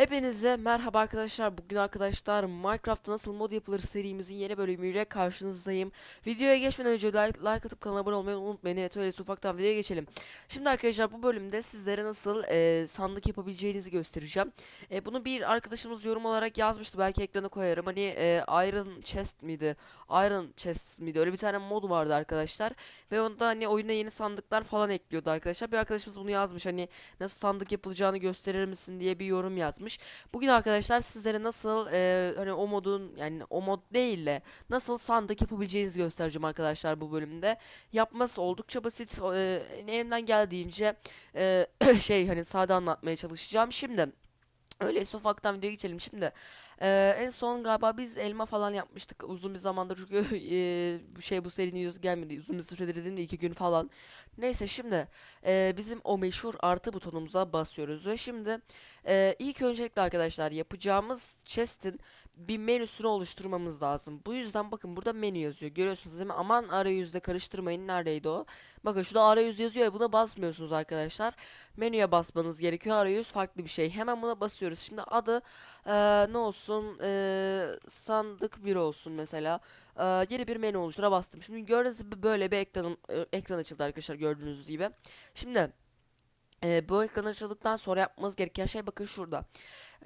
Hepinize merhaba arkadaşlar. Bugün arkadaşlar Minecraft'ta nasıl mod yapılır serimizin yeni bölümüyle karşınızdayım. Videoya geçmeden önce like, like atıp kanala abone olmayı unutmayın. Evet öyleyse ufaktan videoya geçelim. Şimdi arkadaşlar bu bölümde sizlere nasıl e, sandık yapabileceğinizi göstereceğim. E, bunu bir arkadaşımız yorum olarak yazmıştı. Belki ekrana koyarım. Hani e, Iron Chest miydi? Iron Chest miydi? Öyle bir tane mod vardı arkadaşlar. Ve onda hani oyuna yeni sandıklar falan ekliyordu arkadaşlar. Bir arkadaşımız bunu yazmış. Hani nasıl sandık yapılacağını gösterir misin diye bir yorum yazmış. Bugün arkadaşlar sizlere nasıl e, hani o modun yani o mod değil de nasıl sandık yapabileceğinizi göstereceğim arkadaşlar bu bölümde. Yapması oldukça basit. E, elimden geldiğince e, şey hani sade anlatmaya çalışacağım. Şimdi Öyleyse ufaktan videoya geçelim şimdi. Ee, en son galiba biz elma falan yapmıştık uzun bir zamandır çünkü e, şey bu serinin videosu gelmedi. Uzun bir süredir dedim de iki gün falan. Neyse şimdi e, bizim o meşhur artı butonumuza basıyoruz ve şimdi e, ilk öncelikle arkadaşlar yapacağımız chest'in bir menüsünü oluşturmamız lazım. Bu yüzden bakın burada menü yazıyor. Görüyorsunuz değil mi? Aman arayüzde karıştırmayın. Neredeydi o? Bakın şurada arayüz yazıyor ya buna basmıyorsunuz arkadaşlar. Menüye basmanız gerekiyor. Arayüz farklı bir şey. Hemen buna basıyoruz. Şimdi adı eee, ne olsun? Eee, sandık 1 olsun mesela. Eee, yeni bir menü oluştura bastım. Şimdi gördüğünüz gibi böyle bir ekranım, e, ekran açıldı arkadaşlar gördüğünüz gibi. Şimdi eee, bu ekran açıldıktan sonra yapmanız gereken şey bakın şurada.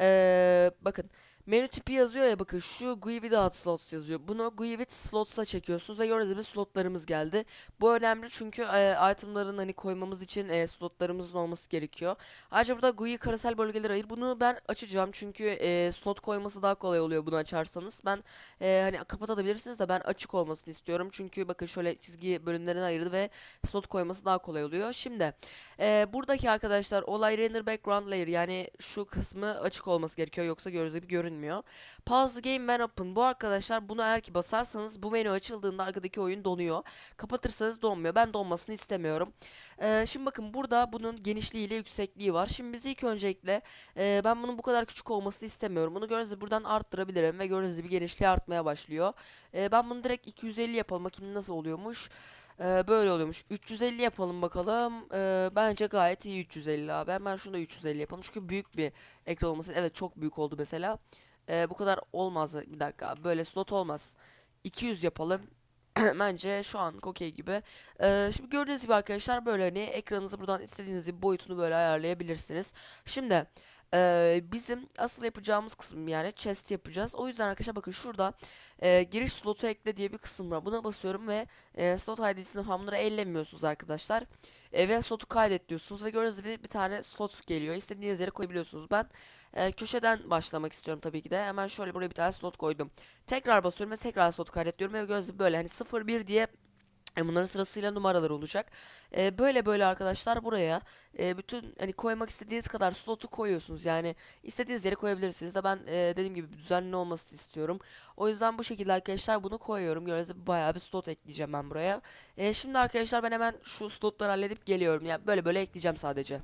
Eee, bakın menü tipi yazıyor ya bakın şu GUI without slots yazıyor. Bunu GUI with slots'a çekiyorsunuz ve gördüğünüz gibi slotlarımız geldi. Bu önemli çünkü e, itemların hani koymamız için e, slotlarımızın olması gerekiyor. Ayrıca burada GUI karasel bölgelere ayır. Bunu ben açacağım çünkü e, slot koyması daha kolay oluyor bunu açarsanız. Ben e, hani kapatabilirsiniz de ben açık olmasını istiyorum. Çünkü bakın şöyle çizgi bölümlerine ayırdı ve slot koyması daha kolay oluyor. Şimdi e, buradaki arkadaşlar olay render background layer yani şu kısmı açık olması gerekiyor yoksa gördüğünüz gibi görünmüyor. Pause the game when open. Bu arkadaşlar bunu eğer ki basarsanız bu menü açıldığında arkadaki oyun donuyor. Kapatırsanız donmuyor. Ben donmasını istemiyorum. Ee, şimdi bakın burada bunun genişliği ile yüksekliği var. Şimdi biz ilk öncelikle e, ben bunun bu kadar küçük olmasını istemiyorum. Bunu gördüğünüz gibi buradan arttırabilirim ve gördüğünüz gibi genişliği artmaya başlıyor. E, ben bunu direkt 250 yapalım. Bakayım nasıl oluyormuş. Ee, böyle oluyormuş. 350 yapalım bakalım. Ee, bence gayet iyi 350 abi. Hemen şunu da 350 yapalım. Çünkü büyük bir ekran olması. Evet çok büyük oldu mesela. Ee, bu kadar olmaz. Bir dakika. Böyle slot olmaz. 200 yapalım. Bence şu an okey gibi. Ee, şimdi gördüğünüz gibi arkadaşlar böyle hani ekranınızı buradan istediğiniz bir boyutunu böyle ayarlayabilirsiniz. Şimdi ee, bizim asıl yapacağımız kısım yani chest yapacağız. O yüzden arkadaşlar bakın şurada e, giriş slotu ekle diye bir kısım var. Buna basıyorum ve e, slot ID'sini bunları ellemiyorsunuz arkadaşlar. E, ve slotu kaydet diyorsunuz ve gördüğünüz gibi bir tane slot geliyor. İstediğiniz yere koyabiliyorsunuz. Ben e, köşeden başlamak istiyorum tabii ki de. Hemen şöyle buraya bir tane slot koydum. Tekrar basıyorum ve tekrar slot kaydet diyorum ve gördüğünüz gibi böyle hani 0-1 diye e, Bunların sırasıyla numaralar olacak. E, böyle böyle arkadaşlar buraya e, bütün hani koymak istediğiniz kadar slotu koyuyorsunuz. Yani istediğiniz yere koyabilirsiniz de ben e, dediğim gibi düzenli olmasını istiyorum. O yüzden bu şekilde arkadaşlar bunu koyuyorum. Gördüğünüz gibi bayağı bir slot ekleyeceğim ben buraya. E, şimdi arkadaşlar ben hemen şu slotları halledip geliyorum. Yani böyle böyle ekleyeceğim sadece.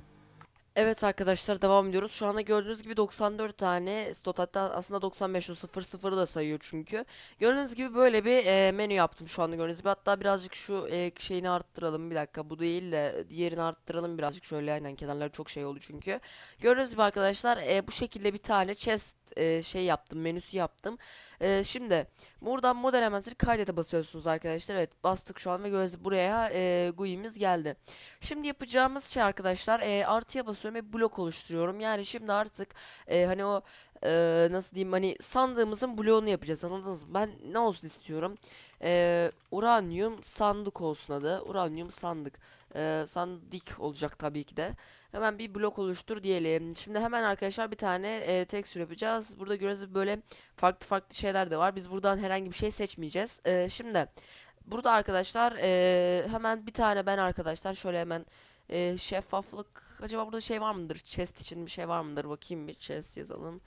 Evet arkadaşlar devam ediyoruz. Şu anda gördüğünüz gibi 94 tane slot hatta aslında 95 o 00 da sayıyor çünkü. Gördüğünüz gibi böyle bir e, menü yaptım şu anda gördüğünüz gibi. Hatta birazcık şu e, şeyini arttıralım bir dakika bu değil de diğerini arttıralım birazcık şöyle aynen kenarları çok şey oldu çünkü. Gördüğünüz gibi arkadaşlar e, bu şekilde bir tane chest e, şey yaptım menüsü yaptım. E, şimdi buradan mod elementleri kaydete basıyorsunuz arkadaşlar. Evet bastık şu an ve gibi buraya e, GUI'miz geldi. Şimdi yapacağımız şey arkadaşlar e, artıya basıyorum ve blok oluşturuyorum. Yani şimdi artık e, hani o e, nasıl diyeyim hani sandığımızın bloğunu yapacağız anladınız mı? Ben ne olsun istiyorum? E, uranyum sandık olsun adı. Uranyum sandık. E, sandık olacak tabii ki de. Hemen bir blok oluştur diyelim. Şimdi hemen arkadaşlar bir tane e, texture yapacağız. Burada gördüğünüz böyle farklı farklı şeyler de var. Biz buradan herhangi bir şey seçmeyeceğiz. E, şimdi burada arkadaşlar e, hemen bir tane ben arkadaşlar şöyle hemen e, şeffaflık acaba burada şey var mıdır? Chest için bir şey var mıdır? Bakayım bir chest yazalım.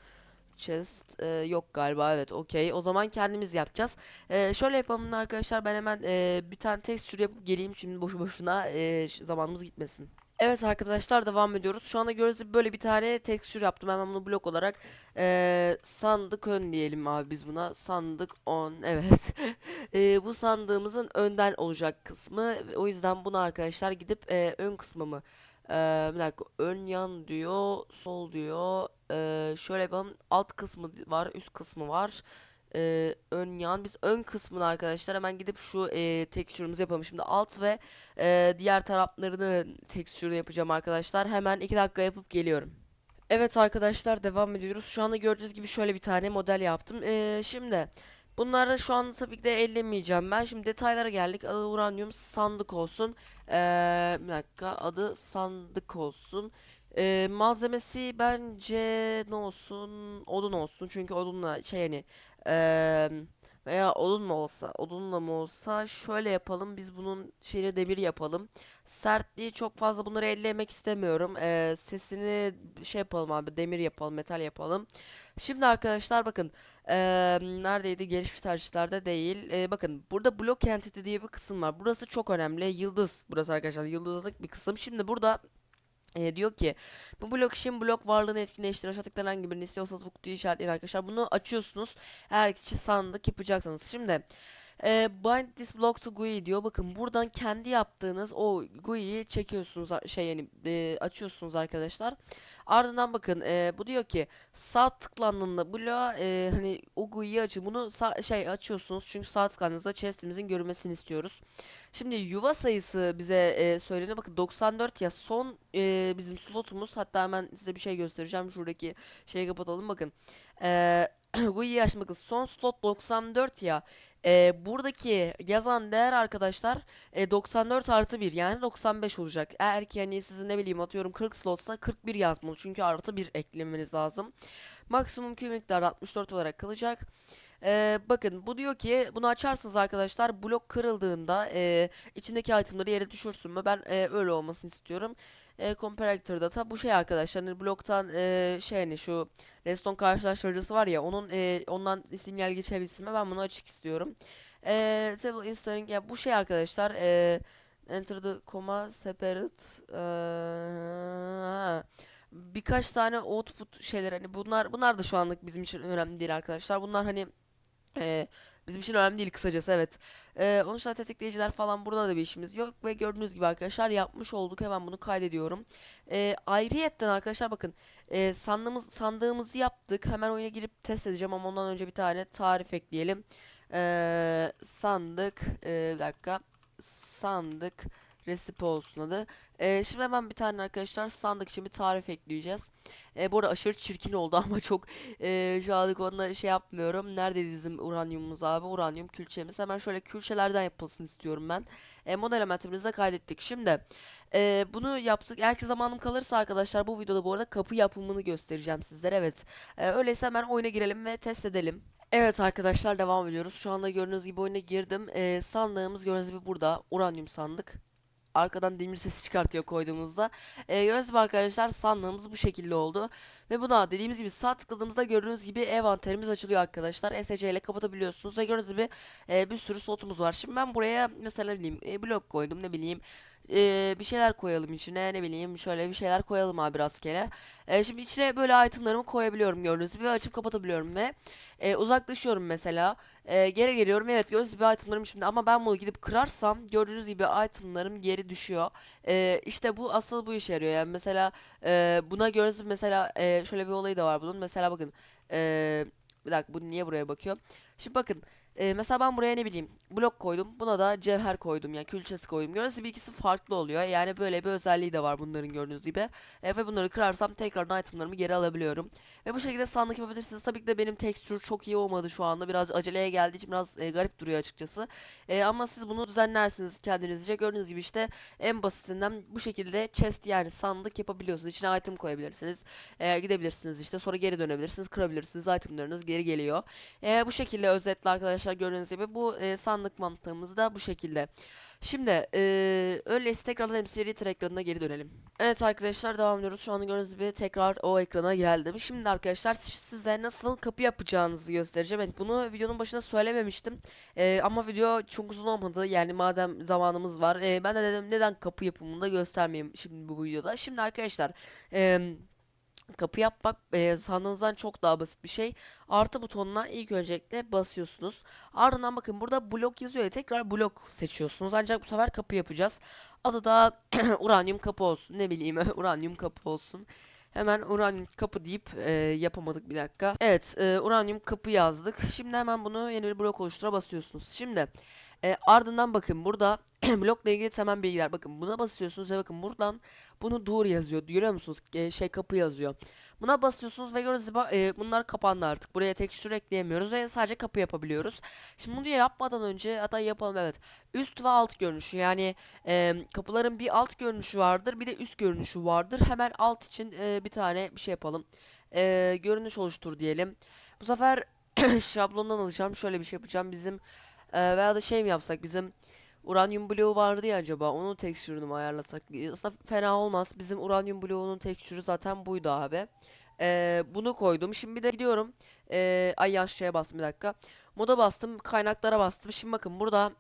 Chest e, yok galiba evet okey o zaman kendimiz yapacağız E, şöyle yapalım arkadaşlar ben hemen e, bir tane texture yapıp geleyim şimdi boşu boşuna e, zamanımız gitmesin Evet arkadaşlar devam ediyoruz. Şu anda gördüğünüz gibi böyle bir tane texture yaptım. Hemen bunu blok olarak e, sandık ön diyelim abi biz buna. Sandık on evet. E, bu sandığımızın önden olacak kısmı o yüzden bunu arkadaşlar gidip e, ön kısmımı Ee, bir dakika. Ön yan diyor sol diyor. Ee, şöyle yapalım. Alt kısmı var üst kısmı var Ee, ön yan biz ön kısmını arkadaşlar hemen gidip şu e, tekstürümüzü yapalım şimdi alt ve e, diğer taraflarını tekstürünü yapacağım arkadaşlar hemen 2 dakika yapıp geliyorum. Evet arkadaşlar devam ediyoruz. Şu anda gördüğünüz gibi şöyle bir tane model yaptım. Ee, şimdi bunları şu an tabii ki de ellemeyeceğim ben. Şimdi detaylara geldik. Adı uranyum sandık olsun. Ee, bir dakika adı sandık olsun. Ee, malzemesi bence ne olsun? Odun olsun. Çünkü odunla şey yani eee, veya odun mu olsa odunla mı olsa şöyle yapalım. Biz bunun şeyle demir yapalım. Sertliği çok fazla bunları ellemek istemiyorum. Ee, sesini şey yapalım abi demir yapalım metal yapalım. Şimdi arkadaşlar bakın ee, neredeydi gelişmiş tercihlerde değil. Ee, bakın burada block entity diye bir kısım var. Burası çok önemli. Yıldız burası arkadaşlar yıldızlık bir kısım. Şimdi burada e, diyor ki bu blok işin blok varlığını etkinleştirir. Aşağıdakilerden herhangi birini istiyorsanız bu kutuyu işaretleyin arkadaşlar. Bunu açıyorsunuz. Eğer kişi sandık yapacaksanız. Şimdi e, bind this block to GUI diyor. Bakın buradan kendi yaptığınız o GUI'yi çekiyorsunuz şey yani e, açıyorsunuz arkadaşlar. Ardından bakın e, bu diyor ki sağ tıklandığında bloğa e, hani o GUI'yi açın. Bunu sağ, şey açıyorsunuz çünkü sağ tıklandığınızda chest'imizin görünmesini istiyoruz. Şimdi yuva sayısı bize e, söyleniyor. Bakın 94 ya son e, bizim slotumuz. Hatta hemen size bir şey göstereceğim. Şuradaki şeyi kapatalım. Bakın. E, GUI'yi açmak son slot 94 ya. E, buradaki yazan değer arkadaşlar e, 94 artı 1 yani 95 olacak. Eğer ki hani sizin ne bileyim atıyorum 40 slotsa 41 yazmalı. Çünkü artı 1 eklemeniz lazım. Maksimum Q miktarı 64 olarak kalacak. Ee, bakın bu diyor ki bunu açarsınız arkadaşlar blok kırıldığında e, içindeki itemları yere düşürsün mü? Ben e, öyle olmasını istiyorum. E, comparator data bu şey arkadaşlar hani bloktan e, şey hani şu redstone karşılaştırıcısı var ya onun e, ondan sinyal geçebilsin? Ben bunu açık istiyorum. E, table installing ya bu şey arkadaşlar e, enter the comma separate e, ha. birkaç tane output şeyler hani bunlar bunlar da şu anlık bizim için önemli değil arkadaşlar. Bunlar hani ee, bizim için önemli değil kısacası evet. Ee, onun dışında tetikleyiciler falan burada da bir işimiz yok ve gördüğünüz gibi arkadaşlar yapmış olduk hemen bunu kaydediyorum. Ee, ayrıyetten arkadaşlar bakın e, sandığımız sandığımızı yaptık hemen oyuna girip test edeceğim ama ondan önce bir tane tarif ekleyelim. Ee, sandık e, bir dakika sandık resipe olsun adı. Ee, şimdi hemen bir tane arkadaşlar sandık için bir tarif ekleyeceğiz. Ee, bu arada aşırı çirkin oldu ama çok e, şu anlık onunla şey yapmıyorum. Neredeydi bizim uranyumumuz abi? Uranyum külçemiz. Hemen şöyle külçelerden yapılsın istiyorum ben. E, model elementimizi de kaydettik. Şimdi e, bunu yaptık. Eğer ki zamanım kalırsa arkadaşlar bu videoda bu arada kapı yapımını göstereceğim sizlere. Evet. E, öyleyse hemen oyuna girelim ve test edelim. Evet arkadaşlar devam ediyoruz. Şu anda gördüğünüz gibi oyuna girdim. E, sandığımız gördüğünüz gibi burada. Uranyum sandık arkadan demir sesi çıkartıyor koyduğumuzda. E, gördüğünüz gibi arkadaşlar sandığımız bu şekilde oldu. Ve buna dediğimiz gibi sağ tıkladığımızda gördüğünüz gibi envanterimiz açılıyor arkadaşlar. SC ile kapatabiliyorsunuz ve gördüğünüz gibi e, bir sürü slotumuz var. Şimdi ben buraya mesela ne bileyim e, blok koydum ne bileyim e, bir şeyler koyalım içine ne bileyim şöyle bir şeyler koyalım abi rastgele. E, şimdi içine böyle itemlarımı koyabiliyorum gördüğünüz gibi açıp kapatabiliyorum ve e, uzaklaşıyorum mesela. E, geri geliyorum evet gördüğünüz gibi itemlarım şimdi ama ben bunu gidip kırarsam gördüğünüz gibi itemlarım geri düşüyor. E, işte bu asıl bu işe yarıyor yani mesela e, buna gördüğünüz gibi mesela e, şöyle bir olayı da var bunun mesela bakın e, bir dakika bu niye buraya bakıyor. Şimdi bakın e, mesela ben buraya ne bileyim blok koydum. Buna da cevher koydum yani külçesi koydum. Gördüğünüz gibi ikisi farklı oluyor. Yani böyle bir özelliği de var bunların gördüğünüz gibi. E, ve bunları kırarsam tekrardan itemlarımı geri alabiliyorum. Ve bu şekilde sandık yapabilirsiniz. Tabii ki de benim tekstür çok iyi olmadı şu anda. Biraz aceleye geldiği için biraz e, garip duruyor açıkçası. E, ama siz bunu düzenlersiniz kendinizce. Gördüğünüz gibi işte en basitinden bu şekilde chest yani sandık yapabiliyorsunuz. İçine item koyabilirsiniz. E, gidebilirsiniz işte sonra geri dönebilirsiniz. Kırabilirsiniz. Itemlarınız geri geliyor. E, bu şekilde özetle arkadaşlar gördüğünüz gibi bu e, sandık mantığımız da bu şekilde. Şimdi e, öyleyse tekrardan MCR ekranına geri dönelim. Evet arkadaşlar devam ediyoruz. Şu anda gördüğünüz gibi tekrar o ekrana geldim. Şimdi arkadaşlar size nasıl kapı yapacağınızı göstereceğim. Evet, bunu videonun başında söylememiştim. E, ama video çok uzun olmadı. Yani madem zamanımız var. E, ben de dedim neden kapı yapımını da göstermeyeyim şimdi bu videoda. Şimdi arkadaşlar... E, Kapı yapmak e, sandığınızdan çok daha basit bir şey. Artı butonuna ilk öncelikle basıyorsunuz. Ardından bakın burada blok yazıyor ya tekrar blok seçiyorsunuz. Ancak bu sefer kapı yapacağız. Adı da uranyum kapı olsun. Ne bileyim uranyum kapı olsun. Hemen uranyum kapı deyip e, yapamadık bir dakika. Evet e, uranyum kapı yazdık. Şimdi hemen bunu yeni bir blok oluştura basıyorsunuz. Şimdi e, ardından bakın burada blokla ilgili temel bilgiler. Bakın buna basıyorsunuz ve bakın buradan bunu dur yazıyor. Görüyor musunuz? E, şey kapı yazıyor. Buna basıyorsunuz ve gibi e, bunlar kapandı artık. Buraya tekstür ekleyemiyoruz ve sadece kapı yapabiliyoruz. Şimdi bunu yapmadan önce hatta yapalım evet. Üst ve alt görünüşü yani e, kapıların bir alt görünüşü vardır bir de üst görünüşü vardır. Hemen alt için e, bir tane bir şey yapalım. E, görünüş oluştur diyelim. Bu sefer şablondan alacağım. Şöyle bir şey yapacağım. Bizim e, veya da şey mi yapsak bizim Uranyum bloğu vardı ya acaba onun tekstürünü mü ayarlasak? Aslında fena olmaz. Bizim uranyum bloğunun tekstürü zaten buydu abi. Ee, bunu koydum. Şimdi bir de gidiyorum. Ee, ay aşağıya bastım bir dakika. Moda bastım. Kaynaklara bastım. Şimdi bakın burada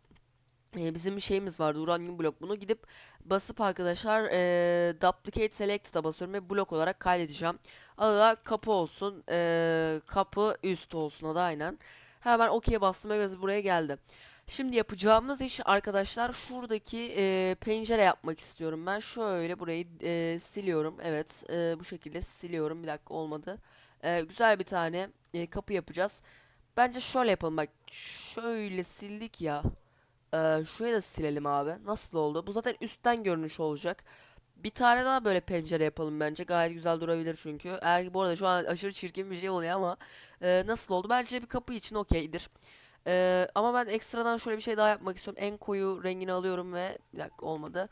e, bizim şeyimiz vardı. Uranyum blok. Bunu gidip basıp arkadaşlar e, duplicate select'a basıyorum ve blok olarak kaydedeceğim. Adı da kapı olsun. E, kapı üst olsun adı aynen. Hemen OK'ye bastım ve biraz buraya geldi. Şimdi yapacağımız iş arkadaşlar şuradaki e, pencere yapmak istiyorum ben. Şöyle burayı e, siliyorum. Evet e, bu şekilde siliyorum. Bir dakika olmadı. E, güzel bir tane e, kapı yapacağız. Bence şöyle yapalım bak. Şöyle sildik ya. E, şurayı da silelim abi. Nasıl oldu? Bu zaten üstten görünüş olacak. Bir tane daha böyle pencere yapalım bence. Gayet güzel durabilir çünkü. Eğer bu arada şu an aşırı çirkin bir şey oluyor ama e, nasıl oldu? Bence bir kapı için okeydir. Ee, ama ben ekstradan şöyle bir şey daha yapmak istiyorum. En koyu rengini alıyorum ve bir dakika olmadı.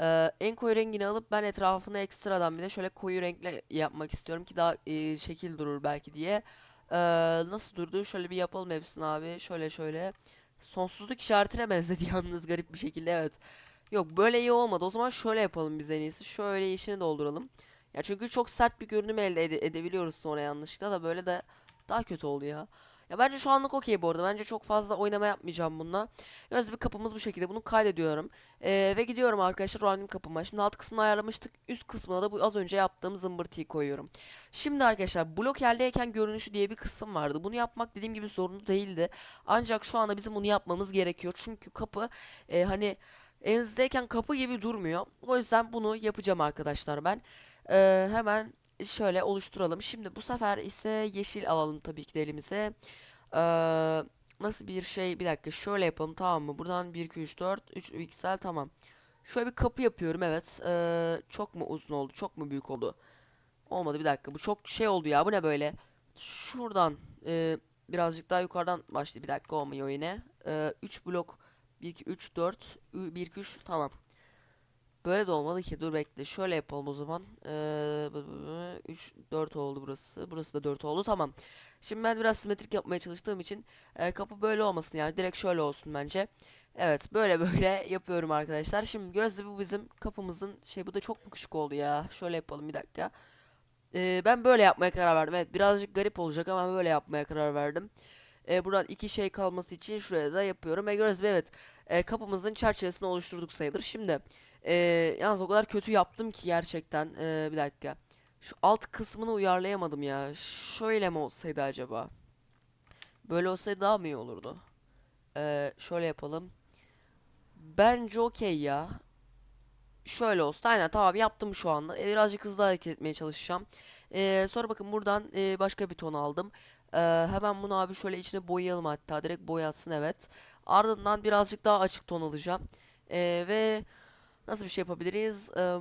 Ee, en koyu rengini alıp ben etrafını ekstradan bir de şöyle koyu renkle yapmak istiyorum ki daha e, şekil durur belki diye. Ee, nasıl durdu? Şöyle bir yapalım hepsini abi. Şöyle şöyle. Sonsuzluk işaretine benzedi yalnız garip bir şekilde evet. Yok böyle iyi olmadı. O zaman şöyle yapalım biz en iyisi. Şöyle işini dolduralım. Ya çünkü çok sert bir görünüm elde ede edebiliyoruz sonra yanlışlıkla da böyle de daha kötü oldu ya. Ya bence şu anlık okey bu arada. Bence çok fazla oynama yapmayacağım bununla. Göz bir kapımız bu şekilde. Bunu kaydediyorum. Ee, ve gidiyorum arkadaşlar random kapıma. Şimdi alt kısmını ayarlamıştık. Üst kısmına da bu az önce yaptığım zımbırtıyı koyuyorum. Şimdi arkadaşlar blok eldeyken görünüşü diye bir kısım vardı. Bunu yapmak dediğim gibi zorunlu değildi. Ancak şu anda bizim bunu yapmamız gerekiyor. Çünkü kapı e, hani elinizdeyken kapı gibi durmuyor. O yüzden bunu yapacağım arkadaşlar ben. Ee, hemen şöyle oluşturalım. Şimdi bu sefer ise yeşil alalım tabii ki de elimize. Ee, nasıl bir şey? Bir dakika şöyle yapalım tamam mı? Buradan 1, 2, 3, 4, 3 piksel tamam. Şöyle bir kapı yapıyorum evet. Ee, çok mu uzun oldu? Çok mu büyük oldu? Olmadı bir dakika. Bu çok şey oldu ya. Bu ne böyle? Şuradan e, birazcık daha yukarıdan başladı. Bir dakika olmuyor yine. Ee, 3 blok 1, 2, 3, 4, 1, 2, 3 tamam. Böyle de olmalı ki. Dur bekle. Şöyle yapalım o zaman. Ee, 3 4 oldu burası. Burası da 4 oldu. Tamam. Şimdi ben biraz simetrik yapmaya çalıştığım için e, kapı böyle olmasın yani. Direkt şöyle olsun bence. Evet böyle böyle yapıyorum arkadaşlar. Şimdi görüyorsunuz bu bizim kapımızın şey bu da çok mu küçük oldu ya. Şöyle yapalım bir dakika. Ee, ben böyle yapmaya karar verdim. Evet birazcık garip olacak ama böyle yapmaya karar verdim. Ee, buradan iki şey kalması için şuraya da yapıyorum. Ve görüyorsunuz evet e, kapımızın çerçevesini oluşturduk sayılır. Şimdi ee, yalnız o kadar kötü yaptım ki gerçekten. Ee, bir dakika. Şu alt kısmını uyarlayamadım ya. Şöyle mi olsaydı acaba? Böyle olsaydı daha mı iyi olurdu? Ee, şöyle yapalım. Bence okey ya. Şöyle olsun. Aynen tamam yaptım şu anda. Ee, birazcık hızlı hareket etmeye çalışacağım. Ee, sonra bakın buradan e, başka bir ton aldım. Ee, hemen bunu abi şöyle içine boyayalım hatta. Direkt boyatsın evet. Ardından birazcık daha açık ton alacağım. Ee, ve Nasıl bir şey yapabiliriz? Ee,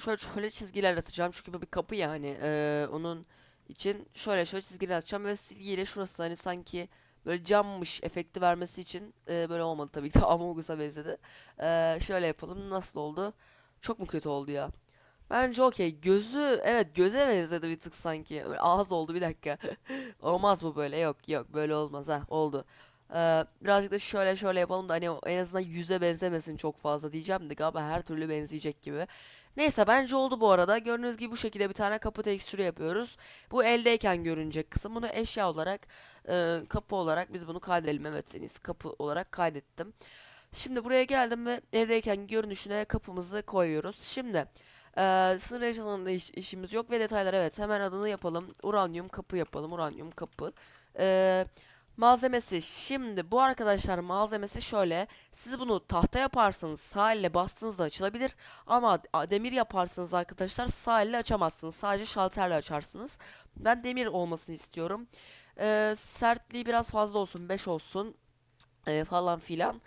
şöyle şöyle çizgiler atacağım çünkü bu bir kapı yani. Ee, onun için şöyle şöyle çizgiler atacağım ve silgiyle şurası hani sanki böyle cammış efekti vermesi için e, böyle olmadı tabii ki de Among Us'a benzedi. Ee, şöyle yapalım. Nasıl oldu? Çok mu kötü oldu ya? Bence okey. Gözü evet göze benzedi bir tık sanki. Böyle ağız oldu bir dakika. Olmaz bu böyle. Yok yok böyle olmaz ha. Oldu. Ee, birazcık da şöyle şöyle yapalım da hani en azından yüze benzemesin çok fazla diyeceğim de galiba her türlü benzeyecek gibi. Neyse bence oldu bu arada. Gördüğünüz gibi bu şekilde bir tane kapı tekstürü yapıyoruz. Bu eldeyken görünecek kısım. Bunu eşya olarak e, kapı olarak biz bunu kaydedelim. Evet en iyisi kapı olarak kaydettim. Şimdi buraya geldim ve eldeyken görünüşüne kapımızı koyuyoruz. Şimdi Ee, sınır yaşalarında iş- işimiz yok ve detaylar evet hemen adını yapalım. Uranyum kapı yapalım. Uranyum kapı. Ee, malzemesi şimdi bu arkadaşlar malzemesi şöyle. Siz bunu tahta yaparsanız sağ elle bastığınızda açılabilir. Ama demir yaparsanız arkadaşlar sağ elle açamazsınız. Sadece şalterle açarsınız. Ben demir olmasını istiyorum. Ee, sertliği biraz fazla olsun. 5 olsun. Ee, falan filan.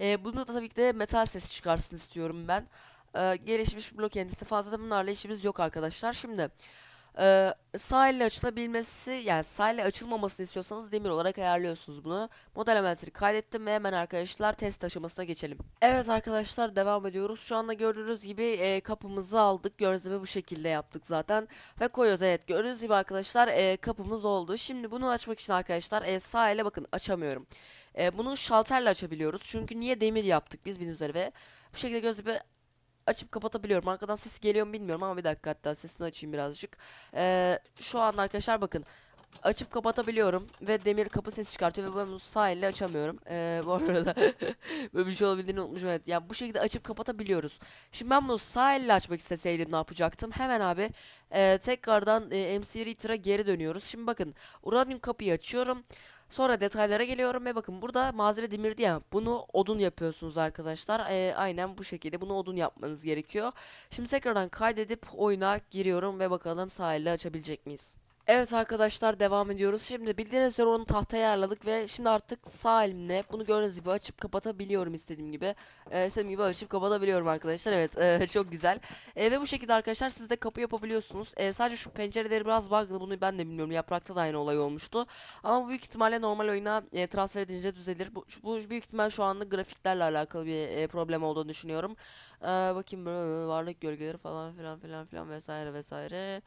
Ee, bunu da tabii ki de metal sesi çıkarsın istiyorum ben. Ee, gelişmiş blok entity fazla da bunlarla işimiz yok arkadaşlar. Şimdi e, sağ açılabilmesi yani sağ açılmamasını istiyorsanız demir olarak ayarlıyorsunuz bunu. Model elementleri kaydettim ve hemen arkadaşlar test aşamasına geçelim. Evet arkadaşlar devam ediyoruz. Şu anda gördüğünüz gibi e, kapımızı aldık. Gördüğünüz gibi bu şekilde yaptık zaten. Ve koyuyoruz evet gördüğünüz gibi arkadaşlar e, kapımız oldu. Şimdi bunu açmak için arkadaşlar e, sağ bakın açamıyorum. E, bunu şalterle açabiliyoruz. Çünkü niye demir yaptık biz bin üzeri ve bu şekilde göz gibi açıp kapatabiliyorum. Arkadan ses geliyor mu bilmiyorum ama bir dakika hatta sesini açayım birazcık. E, şu anda arkadaşlar bakın açıp kapatabiliyorum ve demir kapı sesi çıkartıyor ve bunu sağ elle açamıyorum. E, bu arada böyle bir şey olabildiğini unutmuşum evet. Yani bu şekilde açıp kapatabiliyoruz. Şimdi ben bunu sağ elle açmak isteseydim ne yapacaktım? Hemen abi e, tekrardan e, MC Reader'a geri dönüyoruz. Şimdi bakın uranyum kapıyı açıyorum. Sonra detaylara geliyorum ve bakın burada malzeme demirdi ya bunu odun yapıyorsunuz arkadaşlar. Ee, aynen bu şekilde bunu odun yapmanız gerekiyor. Şimdi tekrardan kaydedip oyuna giriyorum ve bakalım sahilde açabilecek miyiz? Evet arkadaşlar devam ediyoruz. Şimdi bildiğiniz üzere onu tahtaya ayarladık ve şimdi artık sağ elimle bunu gördüğünüz gibi açıp kapatabiliyorum istediğim gibi. Ee, istediğim gibi açıp kapatabiliyorum arkadaşlar. Evet e, çok güzel. E, ve bu şekilde arkadaşlar siz de kapı yapabiliyorsunuz. E, sadece şu pencereleri biraz bug'lı bunu ben de bilmiyorum. Yaprakta da aynı olay olmuştu. Ama bu büyük ihtimalle normal oyuna e, transfer edince düzelir. Bu, bu büyük ihtimal şu anda grafiklerle alakalı bir e, problem olduğunu düşünüyorum. E, bakayım böyle varlık gölgeleri falan filan filan filan vesaire vesaire.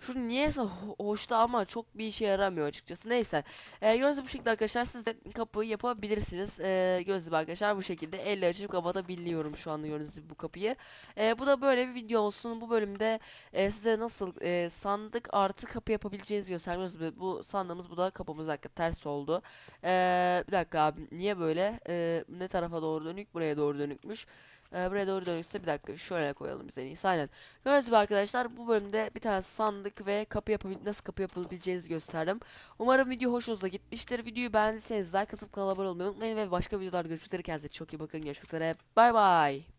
Şu niyeyse ho- hoşta ama çok bir işe yaramıyor açıkçası. Neyse. E, gördüğünüz gibi bu şekilde arkadaşlar siz de kapı yapabilirsiniz. E, gördüğünüz gibi arkadaşlar bu şekilde elle açıp kapatabiliyorum şu anda gördüğünüz gibi bu kapıyı. E, bu da böyle bir video olsun. Bu bölümde e, size nasıl e, sandık artı kapı yapabileceğinizi göstermiyoruz. Bu sandığımız bu da kapımız dakika ters oldu. E, bir dakika abi niye böyle? E, ne tarafa doğru dönük? Buraya doğru dönükmüş. E, buraya doğru dönükse bir dakika şöyle koyalım biz en iyisi. Aynen. Gördüğünüz gibi arkadaşlar bu bölümde bir tane sandık ve kapı yapabil nasıl kapı yapabileceğinizi gösterdim. Umarım video hoşunuza gitmiştir. Videoyu beğendiyseniz like atıp kanala abone olmayı unutmayın ve başka videolarda görüşmek üzere. Kendinize çok iyi bakın. Görüşmek üzere. Bay bay.